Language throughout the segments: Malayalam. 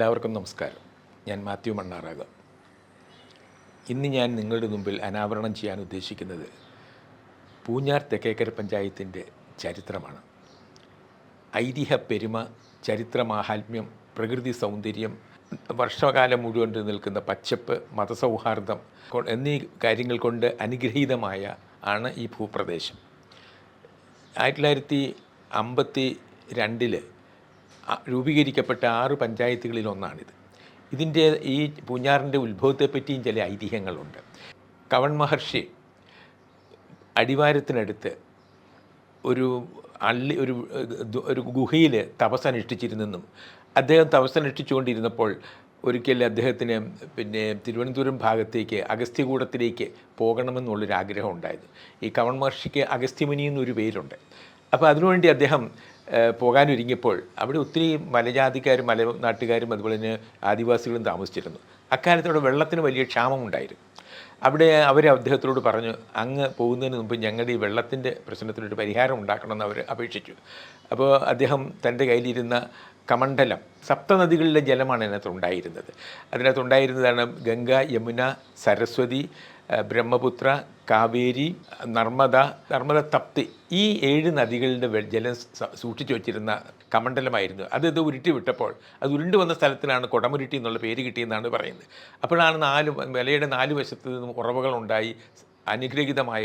എല്ലാവർക്കും നമസ്കാരം. ഞാൻ മാത്യു മണ്ണാറാകം ഇന്ന് ഞാൻ നിങ്ങളുടെ മുമ്പിൽ അനാവരണം ചെയ്യാൻ ഉദ്ദേശിക്കുന്നത് പൂഞ്ഞാർ തെക്കേക്കര പഞ്ചായത്തിന്റെ ചരിത്രമാണ്. ഐതിഹ്യ പെരുമ ചരിത്ര മാഹാത്മ്യം പ്രകൃതി സൗന്ദര്യം വർഷകാലം മുഴുവൻ നിൽക്കുന്ന പച്ചപ്പ് മതസൗഹാർദ്ദം എന്നീ കാര്യങ്ങൾ കൊണ്ട് അനുഗ്രഹീതമായ ആണ് ഈ ഭൂപ്രദേശം. ആയിരത്തി തൊള്ളായിരത്തി അമ്പത്തി രണ്ടിൽ രൂപീകരിക്കപ്പെട്ട ആറ് പഞ്ചായത്തുകളിൽ ഒന്നാണിത്. ഇതിന്റെ ഈ പൂഞ്ഞാറിന്റെ ഉത്ഭവത്തെപ്പറ്റിയും ചില ഐതിഹ്യങ്ങളുണ്ട്. കവൺ മഹർഷി അടിവാരത്തിനടുത്ത് ഒരു അള്ളി ഒരു ഒരു ഗുഹയിൽ തപസ്സനുഷ്ഠിച്ചിരുന്നെന്നും അദ്ദേഹം തപസ്സനുഷ്ഠിച്ചുകൊണ്ടിരുന്നപ്പോൾ ഒരിക്കൽ അദ്ദേഹത്തിന് പിന്നെ തിരുവനന്തപുരം ഭാഗത്തേക്ക് അഗസ്ത്യകൂടത്തിലേക്ക് പോകണമെന്നുള്ളൊരു ആഗ്രഹം ഉണ്ടായത്. ഈ കവൺ മഹർഷിക്ക് അഗസ്ത്യമുനി എന്നൊരു പേരുണ്ട്. അപ്പോൾ അതിനുവേണ്ടി അദ്ദേഹം പോകാനൊരുങ്ങിയപ്പോൾ അവിടെ ഒത്തിരി മലജാതിക്കാരും മല നാട്ടുകാരും അതുപോലെ തന്നെ ആദിവാസികളും താമസിച്ചിരുന്നു. അക്കാലത്ത് അവിടെ വെള്ളത്തിന് വലിയ ക്ഷാമമുണ്ടായിരുന്നു. അവിടെ അവർ അദ്ദേഹത്തിനോട് പറഞ്ഞു അങ്ങ് പോകുന്നതിന് മുമ്പ് ഞങ്ങളുടെ ഈ വെള്ളത്തിന്റെ പ്രശ്നത്തിനൊരു പരിഹാരം ഉണ്ടാക്കണമെന്ന് അവർ അപേക്ഷിച്ചു. അപ്പോൾ അദ്ദേഹം തന്റെ കയ്യിലിരുന്ന കമണ്ഡലം സപ്തനദികളിലെ ജലമാണ് അതിനകത്ത് ഉണ്ടായിരുന്നത്. അതിനകത്ത് ഉണ്ടായിരുന്നതാണ് ഗംഗ യമുന സരസ്വതി ബ്രഹ്മപുത്ര കാവേരി നർമ്മദ നർമ്മദ തപ്തി ഈ ഏഴ് നദികളുടെ ജലം സൂക്ഷിച്ചു വച്ചിരുന്ന കമണ്ഡലമായിരുന്നു. അത് ഇത് ഉരുട്ടി വിട്ടപ്പോൾ അത് ഉരുണ്ടു വന്ന സ്ഥലത്തിനാണ് കൊടമുരുട്ടി എന്നുള്ള പേര് കിട്ടിയെന്നാണ് പറയുന്നത്. അപ്പോഴാണ് നാല് മലയുടെ നാല് വശത്ത് നിന്നും ഉറവകളുണ്ടായി അനുഗ്രഹീതമായ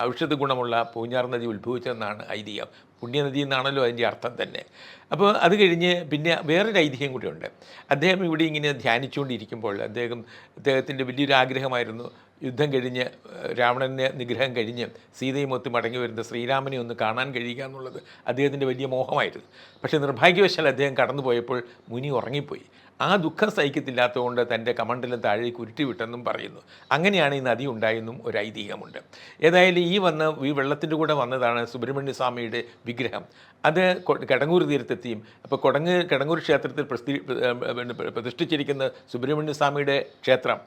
ഔഷധ ഗുണമുള്ള പൂഞ്ഞാർ നദി ഉത്ഭവിച്ചതെന്നാണ് ഐതിഹ്യം. പുണ്യനദി എന്നാണല്ലോ അതിന്റെ അർത്ഥം തന്നെ. അപ്പോൾ അത് കഴിഞ്ഞ് പിന്നെ വേറൊരു ഐതിഹ്യം കൂടിയുണ്ട്. അദ്ദേഹം ഇവിടെ ഇങ്ങനെ ധ്യാനിച്ചുകൊണ്ടിരിക്കുമ്പോൾ അദ്ദേഹം അദ്ദേഹത്തിന്റെ വലിയൊരു ആഗ്രഹമായിരുന്നു. യുദ്ധം കഴിഞ്ഞ് രാവണനെ നിഗ്രഹം കഴിഞ്ഞ് സീതയുമൊത്ത് മടങ്ങി വരുന്ന ശ്രീരാമനെ ഒന്ന് കാണാൻ കഴിയുക എന്നുള്ളത് അദ്ദേഹത്തിന്റെ വലിയ മോഹമായിരുന്നു. പക്ഷേ നിർഭാഗ്യവശാൽ അദ്ദേഹം കടന്നു പോയപ്പോൾ മുനി ഉറങ്ങിപ്പോയി. ആ ദുഃഖം സഹിക്കത്തില്ലാത്തതുകൊണ്ട് തന്റെ കമണ്ടലം താഴേക്ക് ഉരുട്ടി വിട്ടെന്നും പറയുന്നു. അങ്ങനെയാണ് ഈ നദി ഉണ്ടായെന്നും ഒരു ഐതിഹ്യമുണ്ട്. ഏതായാലും ഈ വന്ന ഈ വെള്ളത്തിന്റെ കൂടെ വന്നതാണ് സുബ്രഹ്മണ്യ സ്വാമിയുടെ വിഗ്രഹം. അത് കടങ്ങൂർ തീരത്തെത്തിയും അപ്പോൾ കൊടങ്ങ് കിടങ്ങൂർ ക്ഷേത്രത്തിൽ പ്രതിഷ്ഠിച്ചിരിക്കുന്ന സുബ്രഹ്മണ്യ സ്വാമിയുടെ ക്ഷേത്രം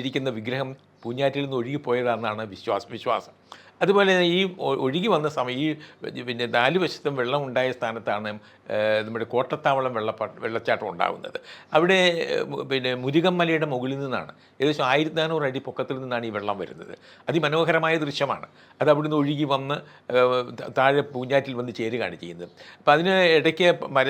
ഇരിക്കുന്ന വിഗ്രഹം പൂഞ്ഞാറ്റിൽ നിന്ന് ഒഴുകിപ്പോയതാണെന്നാണ് വിശ്വാസം വിശ്വാസം. അതുപോലെ തന്നെ ഈ ഒഴുകി വന്ന സമയം ഈ പിന്നെ നാല് വശത്തും വെള്ളം ഉണ്ടായ സ്ഥാനത്താണ് നമ്മുടെ കോട്ടത്താവളം വെള്ളപ്പാട്ട് വെള്ളച്ചാട്ടം ഉണ്ടാകുന്നത്. അവിടെ പിന്നെ മുരുകമ്മലയുടെ മുകളിൽ നിന്നാണ് ഏകദേശം ആയിരത്തി നാനൂറ് അടി പൊക്കത്തിൽ നിന്നാണ് ഈ വെള്ളം വരുന്നത്. അതിമനോഹരമായ ദൃശ്യമാണ്. അത് അവിടെ നിന്ന് ഒഴുകി വന്ന് താഴെ പൂഞ്ഞാറ്റിൽ വന്ന് ചേരുകയാണ് ചെയ്യുന്നത്. അപ്പോൾ അതിന് ഇടയ്ക്ക് മര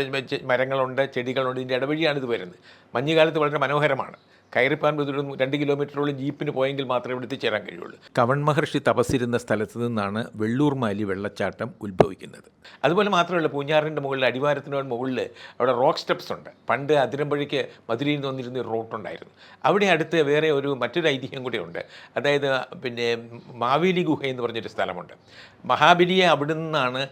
മരങ്ങളുണ്ട് ചെടികളുണ്ട് ഇതിന്റെ ഇടവഴിയാണ് ഇത് വരുന്നത്. മഞ്ഞുകാലത്ത് വളരെ മനോഹരമാണ്. കയറിപ്പാൻ ബുദ്ധിമുട്ടും രണ്ട് കിലോമീറ്ററോളം ജീപ്പിന് പോയെങ്കിൽ മാത്രമേ ഇവിടെ എത്തിച്ചേരാൻ കഴിയുള്ളൂ. കവൺ മഹർഷി തപസ്സിരുന്ന സ്ഥലത്ത് നിന്നാണ് വെള്ളൂർ മാലി വെള്ളച്ചാട്ടം ഉത്ഭവിക്കുന്നത്. അതുപോലെ മാത്രമല്ല പൂഞ്ഞാറിന്റെ മുകളിൽ അടിവാരത്തിനോട് മുകളിൽ അവിടെ റോക്ക് സ്റ്റെപ്സ് ഉണ്ട്. പണ്ട് അതിരമ്പഴിക്ക് മധുരയിൽ നിന്ന് വന്നിരുന്ന ഒരു റോട്ടുണ്ടായിരുന്നു അവിടെ അടുത്ത് വേറെ ഒരു മറ്റൊരു ഐതിഹ്യം കൂടിയുണ്ട് അതായത് പിന്നെ മാവേലി ഗുഹ എന്ന് പറഞ്ഞൊരു സ്ഥലമുണ്ട്. മഹാബലിയെ അവിടെ നിന്നാണ്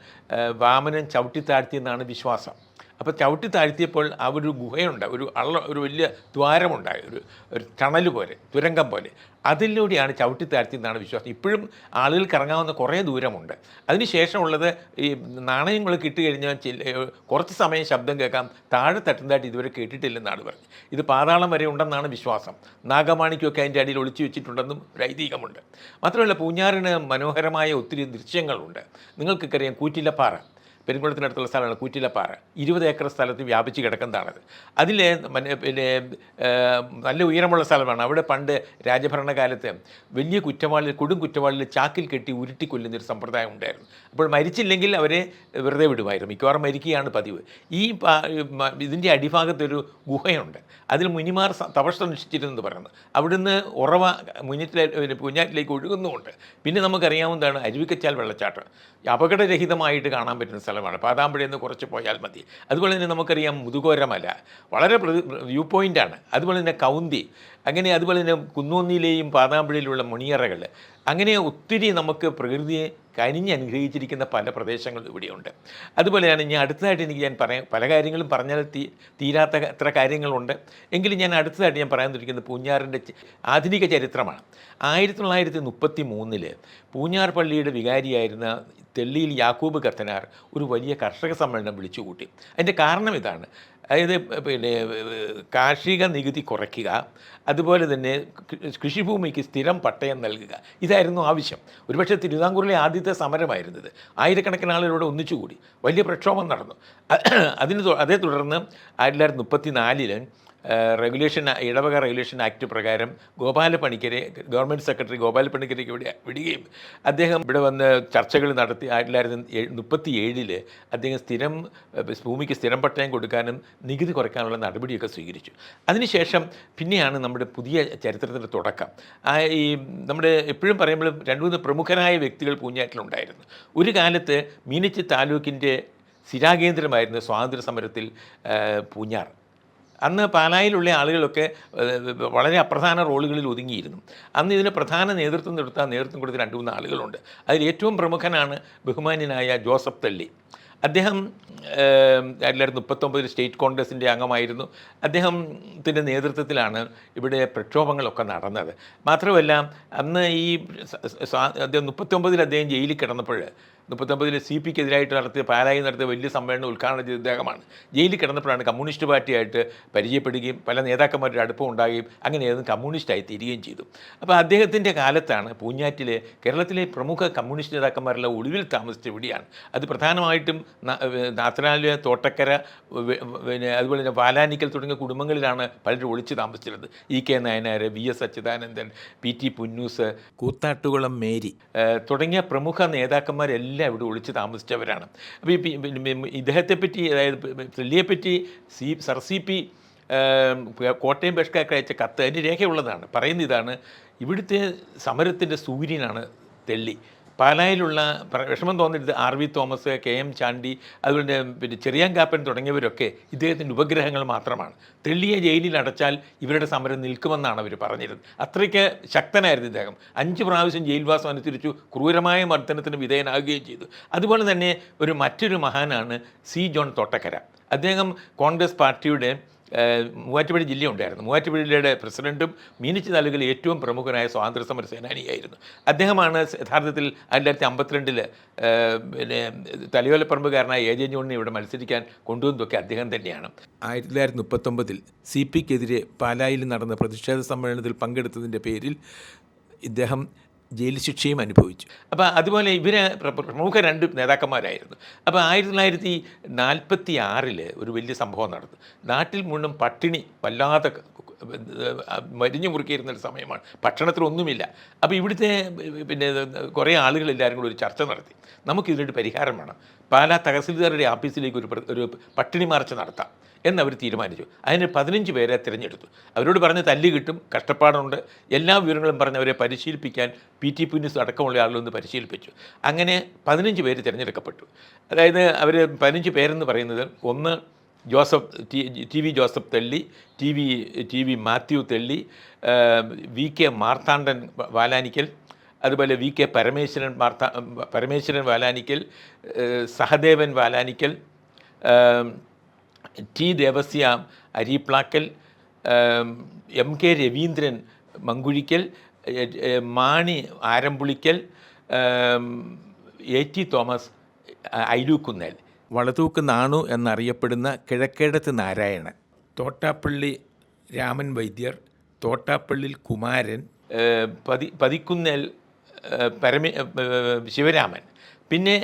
വാമനൻ ചവിട്ടി താഴ്ത്തിയെന്നാണ് വിശ്വാസം. അപ്പോൾ ചവിട്ടി താഴ്ത്തിയപ്പോൾ ആ ഒരു ഗുഹയുണ്ട് ഒരു അള്ള ഒരു വലിയ ദ്വാരമുണ്ടായി ഒരു ഒരു ടണൽ പോലെ തുരങ്കം പോലെ. അതിലൂടെയാണ് ചവിട്ടി താഴ്ത്തിയെന്നാണ് വിശ്വാസം. ഇപ്പോഴും ആളുകൾക്ക് ഇറങ്ങാവുന്ന കുറേ ദൂരമുണ്ട്. അതിനുശേഷമുള്ളത് ഈ നാണയങ്ങൾ കിട്ടിക്കഴിഞ്ഞാൽ ചില കുറച്ച് സമയം ശബ്ദം കേൾക്കാം. താഴെ തട്ടുന്നതായിട്ട് ഇതുവരെ കേട്ടിട്ടില്ലെന്നാണ് പറഞ്ഞത്. ഇത് പാതാളം വരെ ഉണ്ടെന്നാണ് വിശ്വാസം. നാഗമാണിക്കൊക്കെ അതിന്റെ അടിയിൽ ഒളിച്ചു വെച്ചിട്ടുണ്ടെന്നും ഒരു ഐതിഹ്യമുണ്ട്. മാത്രമല്ല പൂഞ്ഞാറിന് മനോഹരമായ ഒത്തിരി ദൃശ്യങ്ങളുണ്ട്. നിങ്ങൾക്കൊക്കെ അറിയാം കൂറ്റിലപ്പാറ. പെരുങ്കുളത്തിനടുത്തുള്ള സ്ഥലമാണ് കൂറ്റിലപ്പാറ. ഇരുപത് ഏക്കർ സ്ഥലത്ത് വ്യാപിച്ച് കിടക്കുന്നതാണത്. അതിൽ പിന്നെ നല്ല ഉയരമുള്ള സ്ഥലമാണ്. അവിടെ പണ്ട് രാജഭരണകാലത്ത് വലിയ കുറ്റവാളി കൊടും കുറ്റവാളികൾ ചാക്കിൽ കെട്ടി ഉരുട്ടി കൊല്ലുന്നൊരു സമ്പ്രദായം ഉണ്ടായിരുന്നു. അപ്പോൾ മരിച്ചില്ലെങ്കിൽ അവരെ വെറുതെ വിടുമായിരുന്നു. മിക്കവാറും മരിക്കുകയാണ് പതിവ്. ഈ ഇതിന്റെ അടിഭാഗത്തൊരു ഗുഹയുണ്ട്. അതിൽ മുനിമാർ തപസ് അനുഷ്ഠിച്ചിരുന്നെന്ന് പറയുന്നത് അവിടുന്ന് ഉറവ മുന്നിറ്റിലെ പൂഞ്ഞാറ്റിലേക്ക് ഒഴുകുന്നുമുണ്ട്. പിന്നെ നമുക്കറിയാവുന്നതാണ് അരുവിക്കച്ചാൽ വെള്ളച്ചാട്ടം. അപകടരഹിതമായിട്ട് കാണാൻ പറ്റുന്ന സ്ഥലമാണ് പാതാമ്പുഴയിൽ നിന്ന് കുറച്ച് പോയാൽ മതി. അതുപോലെ തന്നെ നമുക്കറിയാം മുതുകോരമല വളരെ വ്യൂ പോയിന്റാണ് അതുപോലെ തന്നെ കൗന്തി അങ്ങനെ അതുപോലെ തന്നെ കുന്നോന്നിയിലെയും പാതാമ്പുഴയിലുള്ള മുണിയറകൾ അങ്ങനെ ഒത്തിരി നമുക്ക് പ്രകൃതിയെ കനിഞ്ഞ് അനുഗ്രഹിച്ചിരിക്കുന്ന പല പ്രദേശങ്ങളും ഇവിടെയുണ്ട്. അതുപോലെയാണ് ഞാൻ അടുത്തതായിട്ട് എനിക്ക് ഞാൻ പറയാൻ പല കാര്യങ്ങളും പറഞ്ഞാൽ തീ തീരാത്ത അത്ര കാര്യങ്ങളുണ്ട്. എങ്കിലും ഞാൻ അടുത്തതായിട്ട് ഞാൻ പറയാൻ തുടങ്ങിയത് പൂഞ്ഞാറിന്റെ ആധുനിക ചരിത്രമാണ്. ആയിരത്തി തൊള്ളായിരത്തി മുപ്പത്തി മൂന്നിൽ പൂഞ്ഞാർ പള്ളിയുടെ വികാരിയായിരുന്ന തെള്ളിയിൽ യാക്കൂബ് കത്തനാർ ഒരു വലിയ കർഷക സമ്മേളനം വിളിച്ചുകൂട്ടി. അതിന്റെ കാരണം ഇതാണ്. അതായത് പിന്നെ കാർഷിക നികുതി കുറയ്ക്കുക അതുപോലെ തന്നെ കൃഷിഭൂമിക്ക് സ്ഥിരം പട്ടയം നൽകുക ഇതായിരുന്നു ആവശ്യം. ഒരുപക്ഷെ തിരുവിതാംകൂറിലെ ആദ്യത്തെ സമരമായിരുന്നത്. ആയിരക്കണക്കിന് ആളുകളോട് ഒന്നിച്ചുകൂടി. വലിയ പ്രക്ഷോഭം നടന്നു. അതിന് അതേ തുടർന്ന് ആയിരത്തി തൊള്ളായിരത്തി മുപ്പത്തി നാലിൽ റെഗുലേഷൻ ഇടവക റെഗുലേഷൻ ആക്ട് പ്രകാരം ഗോപാല പണിക്കരെ ഗവൺമെന്റ് സെക്രട്ടറി ഗോപാല പണിക്കരയ്ക്ക് ഇവിടെ വിടുകയും അദ്ദേഹം ഇവിടെ വന്ന് ചർച്ചകൾ നടത്തി ആയിരത്തി തൊള്ളായിരത്തി മുപ്പത്തി ഏഴിൽ അദ്ദേഹം സ്ഥിരം ഭൂമിക്ക് സ്ഥിരം പട്ടയം കൊടുക്കാനും നികുതി കുറയ്ക്കാനുള്ള നടപടിയൊക്കെ സ്വീകരിച്ചു. അതിനുശേഷം പിന്നെയാണ് നമ്മുടെ പുതിയ ചരിത്രത്തിന്റെ തുടക്കം. ആ ഈ നമ്മുടെ എപ്പോഴും പറയുമ്പോഴും രണ്ട് മൂന്ന് പ്രമുഖരായ വ്യക്തികൾ പൂഞ്ഞാറ്റിലുണ്ടായിരുന്നു. ഒരു കാലത്ത് മീനച്ചി താലൂക്കിന്റെ സ്ഥിരാകേന്ദ്രമായിരുന്നു സ്വാതന്ത്ര്യ സമരത്തിൽ പൂഞ്ഞാർ അന്ന് പാലായിലുള്ള ആളുകളൊക്കെ വളരെ അപ്രധാന റോളുകളിൽ ഒതുങ്ങിയിരുന്നു. അന്ന് ഇതിന് പ്രധാന നേതൃത്വം കൊടുത്ത നേതൃത്വം കൊടുത്ത രണ്ട് മൂന്ന് ആളുകളുണ്ട്. അതിൽ ഏറ്റവും പ്രമുഖനാണ് ബഹുമാന്യനായ ജോസഫ് തള്ളി. അദ്ദേഹം രണ്ടായിരത്തി മുപ്പത്തൊമ്പതിൽ സ്റ്റേറ്റ് കോൺഗ്രസിന്റെ അംഗമായിരുന്നു. അദ്ദേഹത്തിന്റെ നേതൃത്വത്തിലാണ് ഇവിടെ പ്രക്ഷോഭങ്ങളൊക്കെ നടന്നത്. മാത്രമല്ല അന്ന് ഈ അദ്ദേഹം മുപ്പത്തൊമ്പതിൽ അദ്ദേഹം ജയിലിൽ കിടന്നപ്പോൾ മുപ്പത്തൊമ്പതിൽ സി പിക്ക് എതിരായിട്ട് നടത്തിയ പാലായി നടത്തിയ വലിയ സമ്മേളനം ഉദ്ഘാടനം ചെയ്ത ഇദ്ദേഹമാണ്. ജയിലിൽ കിടന്നപ്പോഴാണ് കമ്മ്യൂണിസ്റ്റ് പാർട്ടിയായിട്ട് പരിചയപ്പെടുകയും പല നേതാക്കന്മാരുടെ അടുപ്പം ഉണ്ടാകുകയും അങ്ങനെയായിരുന്നു കമ്മ്യൂണിസ്റ്റായി തീരുകയും ചെയ്തു. അപ്പോൾ അദ്ദേഹത്തിന്റെ കാലത്താണ് പൂഞ്ഞാറ്റിലെ കേരളത്തിലെ പ്രമുഖ കമ്മ്യൂണിസ്റ്റ് നേതാക്കന്മാരെല്ലാം ഒളിവിൽ താമസിച്ച ഇവിടെയാണ് അത് പ്രധാനമായിട്ടും ന- തോട്ടക്കര പിന്നെ അതുപോലെ തന്നെ വാലാനിക്കൽ തുടങ്ങിയ കുടുംബങ്ങളിലാണ് പലരും ഒളിച്ച് താമസിച്ചിരുന്നത്. E K Nayanar V S Achuthanandan P T Punnoose Koothattukulam Mary. തുടങ്ങിയ പ്രമുഖ നേതാക്കന്മാരെല്ലാം ഇവിടെ ഒളിച്ച് താമസിച്ചവരാണ്. അപ്പോൾ ഈ ഇദ്ദേഹത്തെ പറ്റി ഇദ്ദേഹത്തെപ്പറ്റി അതായത് തെല്ലിയെപ്പറ്റി C sir C P Kottayam ബഷ്കാർക്ക് അയച്ച കത്ത് അതിന്റെ രേഖയുള്ളതാണ്. പറയുന്ന ഇതാണ് ഇവിടുത്തെ സമരത്തിന്റെ സൂര്യനാണ് തെള്ളി. പാലായിലുള്ള വിഷമം തോന്നരുത് R V Thomas K M Chandy അതുപോലെ പിന്നെ ചെറിയാങ്കാപ്പൻ തുടങ്ങിയവരൊക്കെ ഇദ്ദേഹത്തിന്റെ ഉപഗ്രഹങ്ങൾ മാത്രമാണ്. തെള്ളിയ ജയിലിൽ അടച്ചാൽ ഇവരുടെ സമരം നിൽക്കുമെന്നാണ് അവർ പറഞ്ഞിരുന്നത്. അത്രയ്ക്ക് ശക്തനായിരുന്നു ഇദ്ദേഹം. അഞ്ച് പ്രാവശ്യം ജയിൽവാസം അനുസരിച്ചു ക്രൂരമായ മർദ്ദനത്തിന് വിധേയനാകുകയും ചെയ്തു. അതുപോലെ തന്നെ ഒരു മറ്റൊരു മഹാനാണ് സി ജോൺ തോട്ടക്കര. അദ്ദേഹം കോൺഗ്രസ് പാർട്ടിയുടെ മൂവാറ്റുപുഴ ജില്ല ഉണ്ടായിരുന്നു മൂവാറ്റുപുഴ ജില്ലയുടെ പ്രസിഡന്റും മീനച്ചി താലൂക്കിലെ ഏറ്റവും പ്രമുഖനായ സ്വാതന്ത്ര്യ സമര സേനാനിയായിരുന്നു. അദ്ദേഹമാണ് യഥാർത്ഥത്തിൽ ആയിരത്തി തൊള്ളായിരത്തി അമ്പത്തിരണ്ടിൽ പിന്നെ തലയോലപ്പറമ്പുകാരനായ എ ജെ ജോണിനെ ഇവിടെ മത്സരിക്കാൻ കൊണ്ടുവന്നതൊക്കെ അദ്ദേഹം തന്നെയാണ്. ആയിരത്തി തൊള്ളായിരത്തി മുപ്പത്തൊമ്പതിൽ സി പിക്കെതിരെ പാലായിൽ നടന്ന പ്രതിഷേധ സമ്മേളനത്തിൽ പങ്കെടുത്തതിന്റെ പേരിൽ ഇദ്ദേഹം ജയിൽ ശിക്ഷയും അനുഭവിച്ചു. അപ്പോൾ അതുപോലെ ഇവർ പ്രമുഖ രണ്ട് നേതാക്കന്മാരായിരുന്നു. അപ്പോൾ ആയിരത്തി തൊള്ളായിരത്തി നാൽപ്പത്തി ആറിൽ ഒരു വലിയ സംഭവം നടന്നു. നാട്ടിൽ മുഴുവൻ പട്ടിണി വല്ലാതെ മരിഞ്ഞു മുറുക്കിയിരുന്ന ഒരു സമയമാണ്. ഭക്ഷണത്തിലൊന്നുമില്ല. അപ്പോൾ ഇവിടുത്തെ പിന്നെ കുറേ ആളുകൾ എല്ലാവരും കൂടി ഒരു ചർച്ച നടത്തി. നമുക്കിതിനൊരു പരിഹാരം വേണം. പാലാ തഹസിൽദാരുടെ ഓഫീസിലേക്ക് ഒരു ഒരു പട്ടിണി മാർച്ച് നടത്താം എന്നവർ തീരുമാനിച്ചു. അതിന് പതിനഞ്ച് പേരെ തിരഞ്ഞെടുത്തു. അവരോട് പറഞ്ഞ് തല്ല് കിട്ടും കഷ്ടപ്പാടുണ്ട്. എല്ലാ വിവരങ്ങളും പറഞ്ഞ് അവരെ പരിശീലിപ്പിക്കാൻ പി ടി പുന്നിസ് അടക്കമുള്ള ആളുകളൊന്ന് പരിശീലിപ്പിച്ചു. അങ്ങനെ പതിനഞ്ച് പേര് തിരഞ്ഞെടുക്കപ്പെട്ടു. അതായത് അവർ പതിനഞ്ച് പേരെന്ന് പറയുന്നത് ഒന്ന് Joseph T V Joseph Thelly T V T V Mathew Thelly V K Marthandan Valanickal അതുപോലെ V K Parameswaran Martha Parameswaran Valanickal Sahadevan Valanickal T Devasya Areeplackal M K Raveendran Mankuzhikkal Mani Arampulickal A T Thomas Ailukkunnel Valathookku Nanu എന്നറിയപ്പെടുന്ന കിഴക്കേടത്ത് നാരായണൻ തോട്ടാപ്പള്ളി രാമൻ വൈദ്യർ തോട്ടാപ്പള്ളിൽ കുമാരൻ പതി പതിക്കുന്നേൽ പരമ ശിവരാമൻ പിന്നെ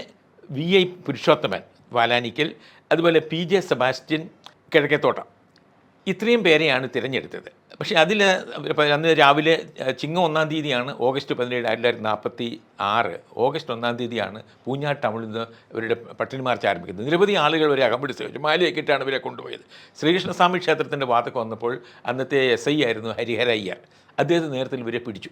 വി ഐ പുരുഷോത്തമൻ വാലാനിക്കൽ അതുപോലെ പി ജെ സെബാസ്റ്റ്യൻ കിഴക്കേത്തോട്ടം. ഇത്രയും പേരെയാണ് തിരഞ്ഞെടുത്തത്. പക്ഷേ അതിൽ അന്ന് രാവിലെ ചിങ്ങം ഒന്നാം തീയതിയാണ് ഓഗസ്റ്റ് പതിനേഴ് ആയിരത്തി തൊള്ളായിരത്തി നാൽപ്പത്തി ആറ്. ഓഗസ്റ്റ് ഒന്നാം തീയതിയാണ് പൂഞ്ഞാട്ട് ടൗണിൽ നിന്ന് ഇവരുടെ പട്ടിണി മാർച്ച് ആരംഭിക്കുന്നത്. നിരവധി ആളുകൾ ഇവരെ അകമ്പിടിച്ച് വെച്ചു. മാലയൊക്കെയിട്ടാണ് ഇവരെ കൊണ്ടുപോയത്. ശ്രീകൃഷ്ണസ്വാമി ക്ഷേത്രത്തിന്റെ വാതൊക്കെ വന്നപ്പോൾ അന്നത്തെ എസ് ഐ ആയിരുന്നു ഹരിഹര അയ്യർ അദ്ദേഹത്തെ നേരത്തിൽ ഇവരെ പിടിച്ചു.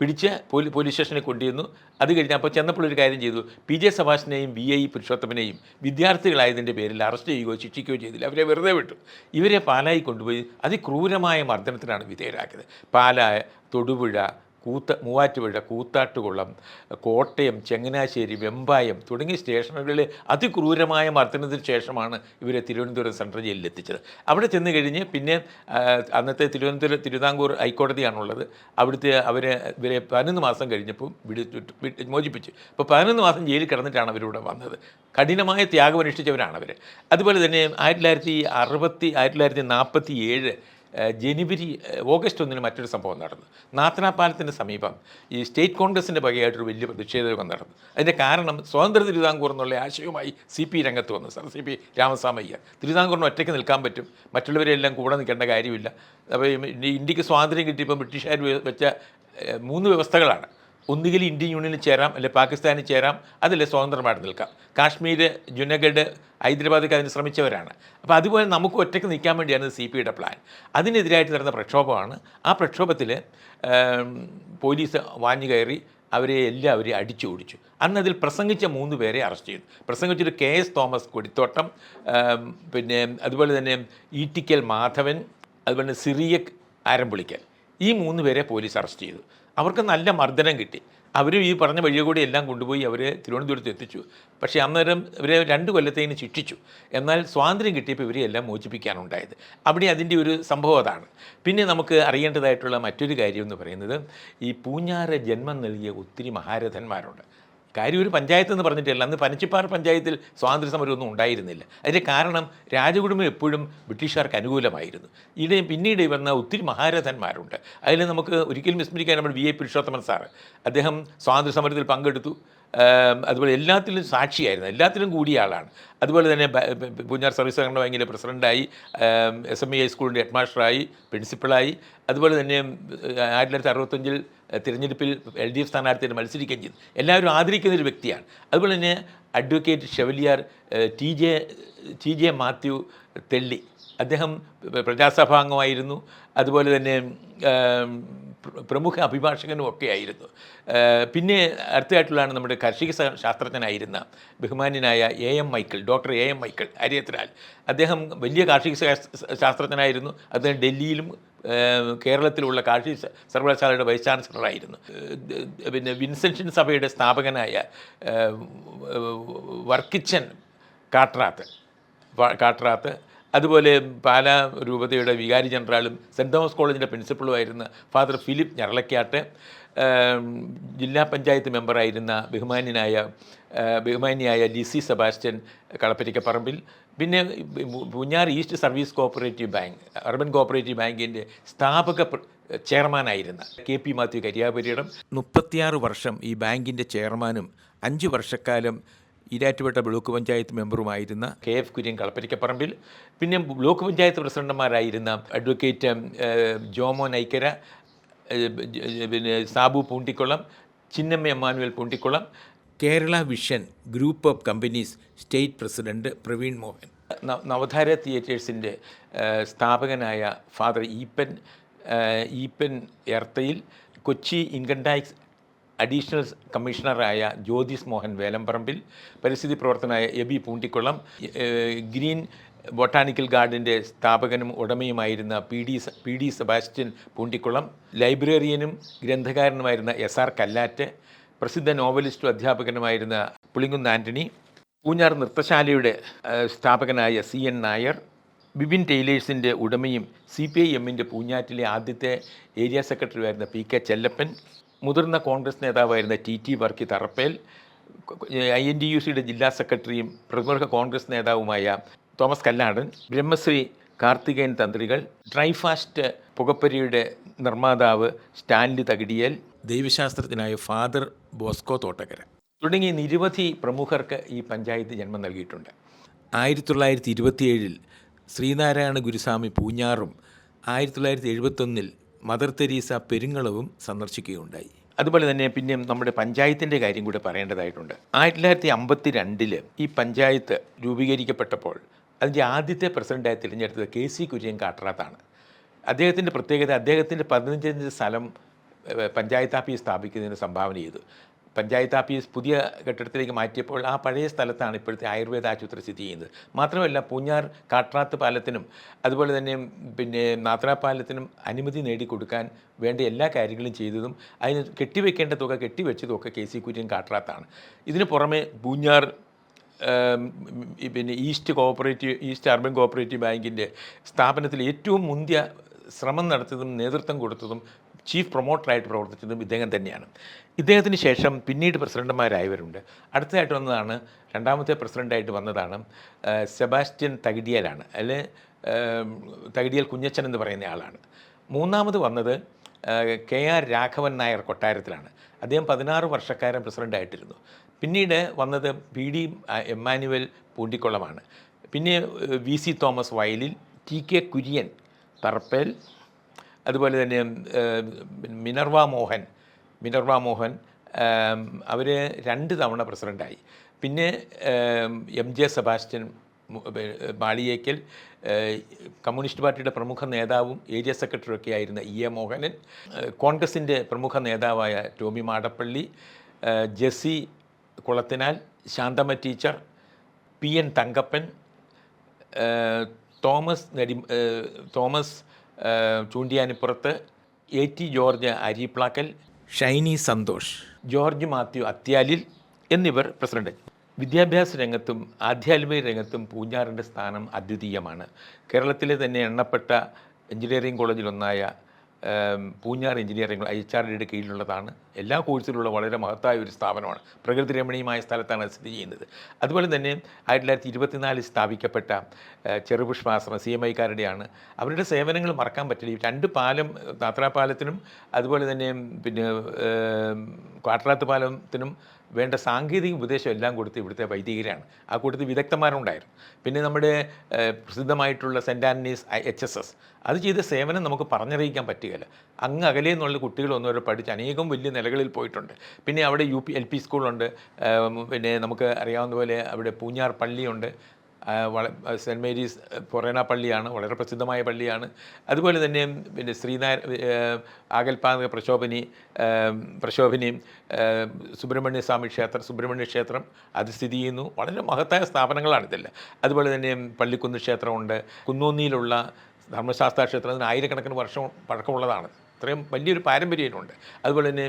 പിടിച്ച് പോലീ പോലീസ് സ്റ്റേഷനിൽ കൊണ്ടുവന്നു അത് കഴിഞ്ഞ് അപ്പോൾ ചെന്നപ്പോൾ ഒരു കാര്യം ചെയ്തു. പി ജെ സഭാഷിനെയും വി ഐ പുരുഷോത്തമനെയും വിദ്യാർത്ഥികളായതിന്റെ പേരിൽ അറസ്റ്റ് ചെയ്യുകയോ ശിക്ഷിക്കുകയോ ചെയ്തില്ല. അവരെ വെറുതെ വിട്ടു. ഇവരെ പാലായി കൊണ്ടുപോയി. അതിക്രൂരമായ മർദ്ദനത്തിനാണ് വിധേയരാക്കിയത്. പാലായ തൊടുപുഴ കൂത്ത മൂവാറ്റുപുഴ കൂത്താട്ടുകുളം കോട്ടയം ചങ്ങനാശ്ശേരി വെമ്പായം തുടങ്ങിയ സ്റ്റേഷനുകളിൽ അതിക്രൂരമായ മർദ്ദനത്തിന് ശേഷമാണ് ഇവരെ തിരുവനന്തപുരം സെൻട്രൽ ജയിലിൽ എത്തിച്ചത് അവിടെ ചെന്ന് കഴിഞ്ഞ് പിന്നെ അന്നത്തെ തിരുവനന്തപുരം തിരുവിതാംകൂർ ഹൈക്കോടതിയാണുള്ളത്. അവിടുത്തെ അവരെ ഇവരെ പതിനൊന്ന് മാസം കഴിഞ്ഞപ്പോൾ വിടി മോചിപ്പിച്ചു. അപ്പോൾ പതിനൊന്ന് മാസം ജയിലിൽ കിടന്നിട്ടാണ് അവരിവിടെ വന്നത്. കഠിനമായ ത്യാഗം അനുഷ്ഠിച്ചവരാണ് അവർ അതുപോലെ തന്നെ ആയിരത്തി തൊള്ളായിരത്തി അറുപത്തി ആയിരത്തി തൊള്ളായിരത്തി നാൽപ്പത്തി ഏഴ് ജനുവരി ഓഗസ്റ്റ് ഒന്നിന് മറ്റൊരു സംഭവം നടന്നു. നാത്തനാപാലത്തിന് സമീപം ഈ സ്റ്റേറ്റ് കോൺഗ്രസിന്റെ വകയായിട്ടൊരു വലിയ പ്രതിഷേധം നടന്നു. അതിന്റെ കാരണം സ്വാതന്ത്ര്യ തിരുവിതാംകൂർ എന്നുള്ള ആശയവുമായി സി പി രംഗത്ത് വന്നു. Sir C P Ramaswamayya. തിരുവിതാംകൂറിന് ഒറ്റയ്ക്ക് നിൽക്കാൻ പറ്റും. മറ്റുള്ളവരെല്ലാം കൂടെ നിൽക്കേണ്ട കാര്യമില്ല. അപ്പോൾ ഇന്ത്യയ്ക്ക് സ്വാതന്ത്ര്യം കിട്ടിയപ്പോൾ ബ്രിട്ടീഷുകാർ വെച്ച മൂന്ന് വ്യവസ്ഥകളാണ്. ഒന്നുകിൽ ഇന്ത്യൻ യൂണിയനിൽ ചേരാം അല്ലെ പാകിസ്ഥാനിൽ ചേരാം അതല്ലേ സ്വതന്ത്രമായിട്ട് നിൽക്കാം. കാശ്മീർ ജുനഗഡ് ഹൈദരാബാദൊക്കെ അതിന് ശ്രമിച്ചവരാണ്. അപ്പോൾ അതുപോലെ നമുക്ക് ഒറ്റയ്ക്ക് നിൽക്കാൻ വേണ്ടിയാണ് സി പി ഐയുടെ പ്ലാൻ അതിനെതിരായിട്ട് നടന്ന പ്രക്ഷോഭമാണ്. ആ പ്രക്ഷോഭത്തിൽ പോലീസ് വാഞ്ഞു കയറി അവരെ എല്ലാവരെയും അടിച്ചു ഓടിച്ചു അന്ന് അതിൽ പ്രസംഗിച്ച മൂന്ന് പേരെ അറസ്റ്റ് ചെയ്തു. പ്രസംഗിച്ചൊരു കെ എസ് തോമസ് കൊടിത്തോട്ടം പിന്നെ അതുപോലെ തന്നെ ഈട്ടിക്കൽ മാധവൻ അതുപോലെ സിറിയക് ആരംപുളിക്കൽ ഈ മൂന്ന് പേരെ പോലീസ് അറസ്റ്റ് ചെയ്തു. അവർക്ക് നല്ല മർദ്ദനം കിട്ടി. അവരും ഈ പറഞ്ഞ വഴിയെ കൂടി എല്ലാം കൊണ്ടുപോയി അവരെ തിരുവനന്തപുരത്ത് എത്തിച്ചു. പക്ഷേ അന്നേരം ഇവരെ രണ്ട് കൊല്ലത്തേന് ശിക്ഷിച്ചു. എന്നാൽ സ്വാതന്ത്ര്യം കിട്ടിയപ്പോൾ ഇവരെ എല്ലാം മോചിപ്പിക്കാനുണ്ടായത്. അവിടെ അതിന്റെ ഒരു സംഭവം അതാണ്. പിന്നെ നമുക്ക് അറിയേണ്ടതായിട്ടുള്ള മറ്റൊരു കാര്യം എന്ന് പറയുന്നത് ഈ പൂഞ്ഞാറ് ജന്മം നൽകിയ ഒത്തിരി മഹാരഥന്മാരുണ്ട്. കാര്യം ഒരു പഞ്ചായത്ത് എന്ന് പറഞ്ഞിട്ടില്ല. അന്ന് പനച്ചിപ്പാറ പഞ്ചായത്തിൽ സ്വാതന്ത്ര്യ സമരമൊന്നും ഉണ്ടായിരുന്നില്ല. അതിന്റെ കാരണം രാജകുടുംബം എപ്പോഴും ബ്രിട്ടീഷുകാർക്ക് അനുകൂലമായിരുന്നു. ഇവിടെ പിന്നീട് വന്ന ഒത്തിരി മഹാരഥന്മാരുണ്ട്. അതിൽ നമുക്ക് ഒരിക്കലും വിസ്മരിക്കാൻ നമ്മൾ വി എ പുരുഷോത്തമൻ സാറ് അദ്ദേഹം സ്വാതന്ത്ര്യ സമരത്തിൽ പങ്കെടുത്തു. അതുപോലെ എല്ലാത്തിലും സാക്ഷിയായിരുന്നു. എല്ലാത്തിലും കൂടിയ ആളാണ്. അതുപോലെ തന്നെ പൂഞ്ഞാർ സർവീസ് സഹകരണ ബാങ്കിലെ പ്രസിഡന്റായി എസ് എം ഇ ഹൈസ്കൂളിന്റെ ഹെഡ് മാസ്റ്ററായി പ്രിൻസിപ്പളായി. അതുപോലെ തന്നെ ആയിരത്തി തൊള്ളായിരത്തി അറുപത്തഞ്ചിൽ തിരഞ്ഞെടുപ്പിൽ എൽ ഡി എഫ് സ്ഥാനാർത്ഥിയായിട്ട് മത്സരിക്കുകയും ചെയ്തു. എല്ലാവരും ആദരിക്കുന്ന ഒരു വ്യക്തിയാണ്. അതുപോലെ തന്നെ advocate chevalier T J T J Mathew Thelly. അദ്ദേഹം പ്രജാസഭാംഗമായിരുന്നു. അതുപോലെ തന്നെ പ്രമുഖ അഭിഭാഷകനും ഒക്കെ ആയിരുന്നു. പിന്നെ അടുത്തതായിട്ടുള്ളതാണ് നമ്മുടെ കാർഷിക ശാസ്ത്രജ്ഞനായിരുന്ന ബഹുമാന്യനായ A M Michael doctor A M Michael Ariyathinal അദ്ദേഹം വലിയ കാർഷിക ശാസ്ത്രജ്ഞനായിരുന്നു. അദ്ദേഹം ഡൽഹിയിലും കേരളത്തിലുള്ള കാർഷിക സർവകലാശാലയുടെ വൈസ് ചാൻസലറായിരുന്നു. പിന്നെ വിൻസെൻഷൻ സഭയുടെ സ്ഥാപകനായ വർക്കിച്ചൻ കാട്രാത്ത് കാട്രാത്ത് അതുപോലെ പാലാ രൂപതയുടെ വികാരി ജനറാളും സെന്റ് തോമസ് കോളേജിന്റെ പ്രിൻസിപ്പളുമായിരുന്ന ഫാദർ ഫിലിപ്പ് ഞറളക്കാട്ട് ജില്ലാ പഞ്ചായത്ത് മെമ്പറായിരുന്ന ബഹുമാന്യനായ ബഹുമാനിയായ ലിസി സെബാസ്റ്റ്യൻ കളപ്പറ്റിക്കപ്പറമ്പിൽ പിന്നെ Poonjar east service cooperative bank urban cooperative ബാങ്കിന്റെ സ്ഥാപക ചെയർമാനായിരുന്ന കെ പി മാത്യു കരിയാപുരിയിടം. മുപ്പത്തിയാറ് വർഷം ഈ ബാങ്കിന്റെ ചെയർമാനും അഞ്ച് വർഷക്കാലം ഈരാറ്റുപേട്ട ബ്ലോക്ക് പഞ്ചായത്ത് മെമ്പറുമായിരുന്ന കെ എഫ് കുര്യൻ കളപ്പരിക്കപ്പറമ്പിൽ. പിന്നെ ബ്ലോക്ക് പഞ്ചായത്ത് പ്രസിഡന്റുമാരായിരുന്ന അഡ്വക്കേറ്റ് ജോമോ ജോമോൻ ഐക്കര പിന്നെ Sabu Poondikulam Chinnamma Emmanuel Poondikulam Kerala vision group of companies state president Praveen Mohan. Navadhara തിയേറ്റേഴ്സിന്റെ സ്ഥാപകനായ father Eapen Eapen Erthayil Kochi income tax additional കമ്മീഷണറായ Jyothis Mohan Velamparambil പരിസ്ഥിതി പ്രവർത്തനായ എബി പൂണ്ടിക്കുളം ഗ്രീൻ ബൊട്ടാണിക്കൽ ഗാർഡന്റെ സ്ഥാപകനും ഉടമയുമായിരുന്ന P D P D Sebastian Poondikulam ലൈബ്രറിയനും ഗ്രന്ഥകാരനുമായിരുന്ന എസ് ആർ കല്ലാറ്റ് പ്രസിദ്ധ നോവലിസ്റ്റും അധ്യാപകനുമായിരുന്ന പുളിങ്കുന്ന് ആന്റണി പൂഞ്ഞാർ നൃത്തശാലയുടെ സ്ഥാപകനായ സി എൻ നായർ ബിബിൻ ടെയിലേഴ്സിന്റെ ഉടമയും സി പി ഐ എമ്മിന്റെ പൂഞ്ഞാറ്റിലെ ആദ്യത്തെ ഏരിയ സെക്രട്ടറിയായിരുന്ന പി കെ ചെല്ലപ്പൻ മുതിർന്ന കോൺഗ്രസ് നേതാവായിരുന്ന T T Varkey Tharappel I N D U സിയുടെ ജില്ലാ സെക്രട്ടറിയും പ്രമുഖ കോൺഗ്രസ് നേതാവുമായ തോമസ് കല്ലാടൻ ബ്രഹ്മശ്രീ കാർത്തികേയൻ തന്ത്രികൾ ഡ്രൈഫാസ്റ്റ് പുകപ്പരിയുടെ നിർമ്മാതാവ് സ്റ്റാൻലി തകിടിയൽ ദൈവശാസ്ത്രജ്ഞനായ ഫാദർ ബോസ്കോ തോട്ടക്കര. തുടങ്ങി നിരവധി പ്രമുഖർക്ക് ഈ പഞ്ചായത്ത് ജന്മം നൽകിയിട്ടുണ്ട്. ആയിരത്തി തൊള്ളായിരത്തി ഇരുപത്തിയേഴിൽ ശ്രീനാരായണ ഗുരുസ്വാമി പൂഞ്ഞാറും ആയിരത്തി തൊള്ളായിരത്തി എഴുപത്തൊന്നിൽ മദർ തെരീസ പെരുങ്ങളവും സന്ദർശിക്കുകയുണ്ടായി. അതുപോലെ തന്നെ പിന്നെ നമ്മുടെ പഞ്ചായത്തിന്റെ കാര്യം കൂടെ പറയേണ്ടതായിട്ടുണ്ട്. ആയിരത്തി തൊള്ളായിരത്തി അമ്പത്തി രണ്ടിൽ ഈ പഞ്ചായത്ത് രൂപീകരിക്കപ്പെട്ടപ്പോൾ അതിന്റെ ആദ്യത്തെ പ്രസിഡന്റായി തിരഞ്ഞെടുത്തത് കെ സി കുര്യൻ കാട്ടറാത്താണ്. അദ്ദേഹത്തിന്റെ പ്രത്യേകത അദ്ദേഹത്തിന്റെ പതിനഞ്ചഞ്ച് സ്ഥലം പഞ്ചായത്താപ്പി സ്ഥാപിക്കുന്നതിന് സംഭാവന ചെയ്തു. പഞ്ചായത്ത് ആഫീസ് പുതിയ കെട്ടിടത്തിലേക്ക് മാറ്റിയപ്പോൾ ആ പഴയ സ്ഥലത്താണ് ഇപ്പോഴത്തെ ആയുർവേദ ആശുപത്രി സ്ഥിതി ചെയ്യുന്നത്. മാത്രമല്ല പൂഞ്ഞാർ കാട്രാത്ത് പാലത്തിനും അതുപോലെ തന്നെ പിന്നെ നാത്ര പാലത്തിനും അനുമതി നേടിക്കൊടുക്കാൻ വേണ്ട എല്ലാ കാര്യങ്ങളും ചെയ്തതും അതിന് കെട്ടിവെക്കേണ്ട തുക കെട്ടിവെച്ചതും ഒക്കെ കെ സി കുര്യൻ കാട്രാത്താണ്. ഇതിന് പുറമെ പൂഞ്ഞാർ പിന്നെ east cooperative east urban cooperative ബാങ്കിന്റെ സ്ഥാപനത്തിൽ ഏറ്റവും മുന്തിയ ശ്രമം നടത്തിയതും നേതൃത്വം കൊടുത്തതും ചീഫ് പ്രൊമോട്ടറായിട്ട് പ്രവർത്തിച്ചതും ഇദ്ദേഹം തന്നെയാണ്. ഇദ്ദേഹത്തിന് ശേഷം പിന്നീട് പ്രസിഡന്റുമാരായവരുണ്ട്. അടുത്തതായിട്ട് വന്നതാണ് രണ്ടാമത്തെ പ്രസിഡന്റായിട്ട് വന്നതാണ് സെബാസ്റ്റ്യൻ തകിടിയലാണ് അല്ലെ തകിടിയൽ കുഞ്ഞച്ചൻ എന്ന് പറയുന്ന ആളാണ്. മൂന്നാമത് വന്നത് കെ ആർ രാഘവൻ നായർ കൊട്ടാരത്തിലാണ്. അദ്ദേഹം പതിനാറ് വർഷക്കാരൻ പ്രസിഡന്റായിട്ടിരുന്നു പിന്നീട് വന്നത് പി ഡി എമ്മാനുവൽ പൂണ്ടിക്കുളമാണ് പിന്നെ V C Thomas Vayalil T K Kurian Parappel അതുപോലെ തന്നെ മിനർവ മോഹൻ മിനർവ മോഹൻ അവർ രണ്ട് തവണ പ്രസിഡന്റായി പിന്നെ M J Sebastian Malieckal communist പാർട്ടിയുടെ പ്രമുഖ നേതാവും ഏരിയ സെക്രട്ടറിയൊക്കെ ആയിരുന്ന ഇ എ മോഹനൻ കോൺഗ്രസിന്റെ പ്രമുഖ നേതാവായ Tommy Madappally Jessy Kulathinal Santhamma teacher P N Thankappan Thomas Nedi Thomas Choondiyanippurathu A T George Arippalackal Shiny Santhosh George Mathew Athyalil എന്നിവർ പ്രസിഡന്റ്. വിദ്യാഭ്യാസ രംഗത്തും ആധ്യാത്മിക രംഗത്തും പൂഞ്ഞാറിന്റെ സ്ഥാനം അദ്വിതീയമാണ്. കേരളത്തിലെ തന്നെ എണ്ണപ്പെട്ട engineering കോളേജിലൊന്നായ Poonjar engineering I H R ഡിയുടെ കീഴിലുള്ളതാണ്. എല്ലാ കോഴ്സിലുള്ള വളരെ മഹത്തായ ഒരു സ്ഥാപനമാണ്. പ്രകൃതി രമണീയമായ സ്ഥലത്താണ് സ്ഥിതി ചെയ്യുന്നത്. അതുപോലെ തന്നെ ആയിരത്തി തൊള്ളായിരത്തി ഇരുപത്തിനാലിൽ സ്ഥാപിക്കപ്പെട്ട ചെറുപുഷ്പാശ്രമം സി എം ഐക്കാരുടെയാണ്. അവരുടെ സേവനങ്ങൾ മറക്കാൻ പറ്റില്ല. രണ്ട് പാലം നാത്രാ പാലത്തിനും അതുപോലെ തന്നെ പിന്നെ ഏം, ക്വാട്രാത്ത് പാലത്തിനും വേണ്ട സാങ്കേതിക ഉപദേശം എല്ലാം കൊടുത്ത് ഇവിടുത്തെ വൈദികരാണ്. ആ കൂട്ടത്തിൽ വിദഗ്ധന്മാരുണ്ടായിരുന്നു. പിന്നെ നമ്മുടെ പ്രസിദ്ധമായിട്ടുള്ള saint Antony's H S S. അത് ചെയ്ത സേവനം നമുക്ക് പറഞ്ഞറിയിക്കാൻ പറ്റുകയില്ല. അങ്ങ് അകലെ നിന്നുള്ള കുട്ടികൾ അവരെ പഠിച്ച് അനേകം വലിയ നിലകളിൽ പോയിട്ടുണ്ട്. പിന്നെ അവിടെ യു പി എൽ പി സ്കൂളുണ്ട്. പിന്നെ നമുക്ക് അറിയാവുന്ന പോലെ അവിടെ പൂഞ്ഞാർ പള്ളിയുണ്ട്. സെന്റ് മേരീസ് പൊറേന പള്ളിയാണ് വളരെ പ്രസിദ്ധമായ പള്ളിയാണ്. അതുപോലെ തന്നെ പിന്നെ ശ്രീനാ ആകൽപാത പ്രശോഭനി പ്രശോഭിനി സുബ്രഹ്മണ്യ സ്വാമി ക്ഷേത്രം സുബ്രഹ്മണ്യ ക്ഷേത്രം അത് സ്ഥിതി ചെയ്യുന്നു. വളരെ മഹത്തായ സ്ഥാപനങ്ങളാണ് ഇതെല്ലാം. അതുപോലെ തന്നെ പള്ളിക്കുന്ന് ക്ഷേത്രമുണ്ട്. കുന്നോന്നിയിലുള്ള ധർമ്മശാസ്ത്ര ക്ഷേത്രത്തിന് ആയിരക്കണക്കിന് വർഷം പഴക്കമുള്ളതാണ്. ഇത്രയും വലിയൊരു പാരമ്പര്യമുണ്ട്. അതുപോലെ തന്നെ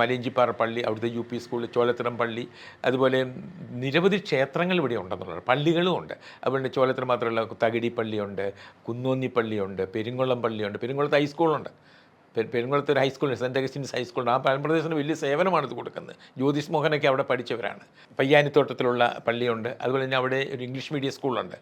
മലയഞ്ചിപ്പാറ പള്ളി അവിടുത്തെ യു പി സ്കൂൾ ചോലത്തരം പള്ളി അതുപോലെ നിരവധി ക്ഷേത്രങ്ങൾ ഇവിടെ ഉണ്ടെന്നുള്ളത് പള്ളികളും ഉണ്ട്. അതുപോലെ ചോലത്തരം മാത്രമല്ല തകിടി പള്ളിയുണ്ട് കുന്നോന്നി പള്ളിയുണ്ട് പെരുങ്കുളം പള്ളിയുണ്ട് പെരുങ്കുളത്ത് ഹൈസ്കൂളുണ്ട്. പെ- പെരുങ്കുളത്ത് ഒരു ഹൈസ്കൂൾ സെന്റ് അഗസ്റ്റിൻസ് ഹൈസ്കൂളുണ്ട് ആ പരമ്പ്രദേശത്തിന് വലിയ സേവനമാണ് ഇത് കൊടുക്കുന്നത്. ജ്യോതിഷ് മോഹനൊക്കെ അവിടെ പഠിച്ചവരാണ്. പയ്യാനിത്തോട്ടത്തിലുള്ള പള്ളിയുണ്ട്. അതുപോലെ തന്നെ അവിടെ ഒരു ഇംഗ്ലീഷ് മീഡിയം സ്കൂളുണ്ട്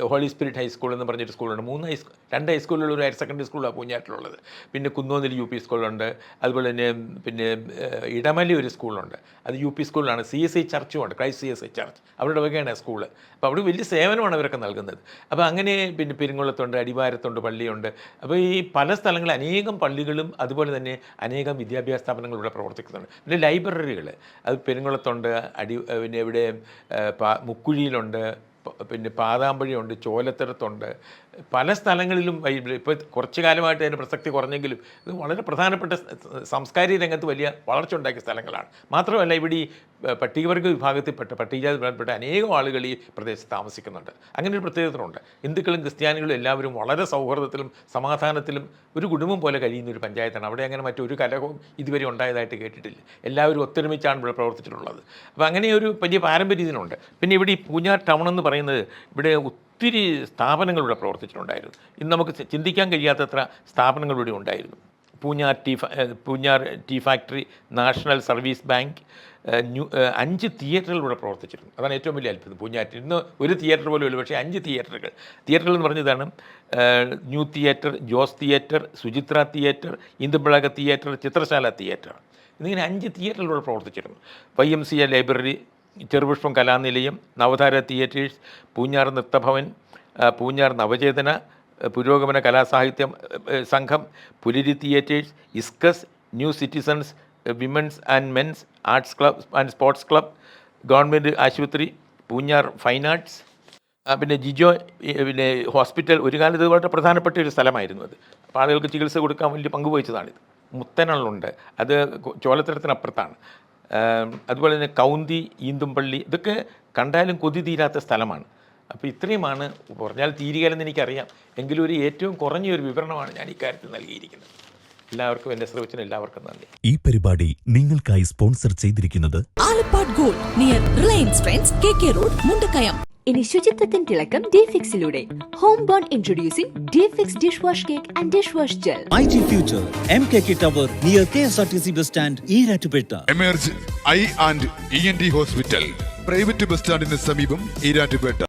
ഹോളി സ്പിരിറ്റ് ഹൈസ്കൂൾ എന്ന് പറഞ്ഞൊരു സ്കൂളുണ്ട് മൂന്ന് ഹൈസ്കൂൾ രണ്ട് ഹൈസ്കൂളിലുള്ള ഒരു ഹയർ സെക്കൻഡറി സ്കൂളാണ് പൂഞ്ഞാറ്റിലുള്ളത്. പിന്നെ കുന്നോന്നിൽ യു പി സ്കൂളുണ്ട് അതുപോലെ തന്നെ പിന്നെ ഇടമലി ഒരു സ്കൂളുണ്ട് അത് യു പി സ്കൂളിലാണ് സി എസ് ഐ ചർച്ചും ഉണ്ട്. Christ C S I church അവരുടെ വകയാണ് ആ സ്കൂൾ അപ്പോൾ അവിടെ വലിയ സേവനമാണ് അവരൊക്കെ നൽകുന്നത്. അപ്പോൾ അങ്ങനെ പിന്നെ പെരുങ്കുളത്തുണ്ട് അടിവാരത്തുണ്ട് പള്ളിയുണ്ട്. അപ്പോൾ ഈ പല സ്ഥലങ്ങളിൽ അനേകം പള്ളികളും അതുപോലെ തന്നെ അനേകം വിദ്യാഭ്യാസ സ്ഥാപനങ്ങൾ ഇവിടെ പ്രവർത്തിക്കുന്നുണ്ട്. പിന്നെ ലൈബ്രറികൾ അത് പെരുങ്കുളത്തുണ്ട് അടി പിന്നെ ഇവിടെ മുക്കുഴിയിലുണ്ട് പിന്നെ പാതാമ്പഴിയുണ്ട് ചോലത്തരത്തുണ്ട് പല സ്ഥലങ്ങളിലും ഇപ്പോൾ കുറച്ച് കാലമായിട്ട് അതിന്റെ പ്രസക്തി കുറഞ്ഞെങ്കിലും ഇത് വളരെ പ്രധാനപ്പെട്ട സാംസ്കാരിക രംഗത്ത് വലിയ വളർച്ച ഉണ്ടാക്കിയ സ്ഥലങ്ങളാണ്. മാത്രമല്ല ഇവിടെ ഈ പട്ടികവർഗ വിഭാഗത്തിൽപ്പെട്ട പട്ടികജാതി വിഭാഗത്തിൽപ്പെട്ട അനേകം ആളുകൾ ഈ പ്രദേശത്ത് താമസിക്കുന്നുണ്ട്. അങ്ങനെ ഒരു പ്രത്യേകതയുണ്ട് ഹിന്ദുക്കളും ക്രിസ്ത്യാനികളും എല്ലാവരും വളരെ സൗഹൃദത്തിലും സമാധാനത്തിലും ഒരു കുടുംബം പോലെ കഴിയുന്ന ഒരു പഞ്ചായത്താണ്. അവിടെ അങ്ങനെ മറ്റൊരു കലഹവും ഇതുവരെ ഉണ്ടായതായിട്ട് കേട്ടിട്ടില്ല. എല്ലാവരും ഒത്തൊരുമിച്ചാണ് ഇവിടെ പ്രവർത്തിച്ചിട്ടുള്ളത്. അപ്പോൾ അങ്ങനെ ഒരു വലിയ പാരമ്പര്യം ഇതിനുണ്ട് പിന്നെ ഇവിടെ ഈ പൂഞ്ഞാർ ടൗൺ എന്ന് പറയുന്നത് ഇവിടെ ഒത്തിരി സ്ഥാപനങ്ങൾ ഇവിടെ പ്രവർത്തിച്ചിട്ടുണ്ടായിരുന്നു. ഇന്ന് നമുക്ക് ചിന്തിക്കാൻ കഴിയാത്തത്ര സ്ഥാപനങ്ങൾ ഇവിടെ ഉണ്ടായിരുന്നു. Poonjar tea Poonjar tea factory national service bank new അഞ്ച് തിയേറ്ററുകളിലൂടെ പ്രവർത്തിച്ചിരുന്നു. അതാണ് ഏറ്റവും വലിയ അത്ഭുതം. പൂഞ്ഞാറ്റിൽ ഇന്ന് ഒരു തിയേറ്റർ പോലും ഇല്ല പക്ഷേ അഞ്ച് തിയേറ്ററുകൾ. തിയേറ്ററുകൾ എന്ന് പറഞ്ഞതാണ് new theatre Jose theatre Suchitra theatre Indupilaka theatre Chithrasala theatre. എന്നിങ്ങനെ അഞ്ച് തിയേറ്ററുകൾ ഇവിടെ പ്രവർത്തിച്ചിരുന്നു. Y M C A library Cherupushpam Kalanilayam Navadhara theatres Poonjar Nrithabhavan Poonjar Navachethana Purogamana Kalasahithyam Sangham Pulari theatres ഇസ്കസ് new citizens women's and men's arts club and sports club government ആശുപത്രി പൂഞ്ഞാർ ഫൈൻ ആർട്സ്. പിന്നെ ജിജോ പിന്നെ ഹോസ്പിറ്റൽ ഒരു കാലത്ത് വളരെ പ്രധാനപ്പെട്ട ഒരു സ്ഥലമായിരുന്നു അത്. അപ്പോൾ ആളുകൾക്ക് ചികിത്സ കൊടുക്കാൻ വലിയ പങ്കുവഹിച്ചതാണിത് മുത്തനുണ്ട് അത് ചോലത്തരത്തിനപ്പുറത്താണ്. അതുപോലെ തന്നെ കൗന്തി ഈന്തുംപള്ളി ഇതൊക്കെ കണ്ടാലും കൊതി തീരാത്ത സ്ഥലമാണ്. അപ്പോൾ ഇത്രയുമാണ് പറഞ്ഞാൽ തീരുകയില്ലെന്ന് എനിക്കറിയാം. എങ്കിലും ഒരു ഏറ്റവും കുറഞ്ഞ ഒരു വിവരണമാണ് ഞാൻ ഇക്കാര്യത്തിൽ നൽകിയിരിക്കുന്നത്. എല്ലാവർക്കും എന്റെ ശ്രമിച്ചതിന് എല്ലാവർക്കും നന്ദി. ഈ പരിപാടി നിങ്ങൾക്കായി സ്പോൺസർ ചെയ്തിരിക്കുന്നത് Alappad gold near reliance friends K K road Mundakayam. ഇനി ശുചിത്വത്തിൻ തിളക്കം ഡിഫിക്സിലൂടെ home born introducing Difix dish wash cake and dish wash gel I T future M K K tower near K S R T C bus stand Eratupetta. Emerge I and E N D hospital private bus സ്റ്റാൻഡിന് സമീപം ഈരാറ്റുപേട്ട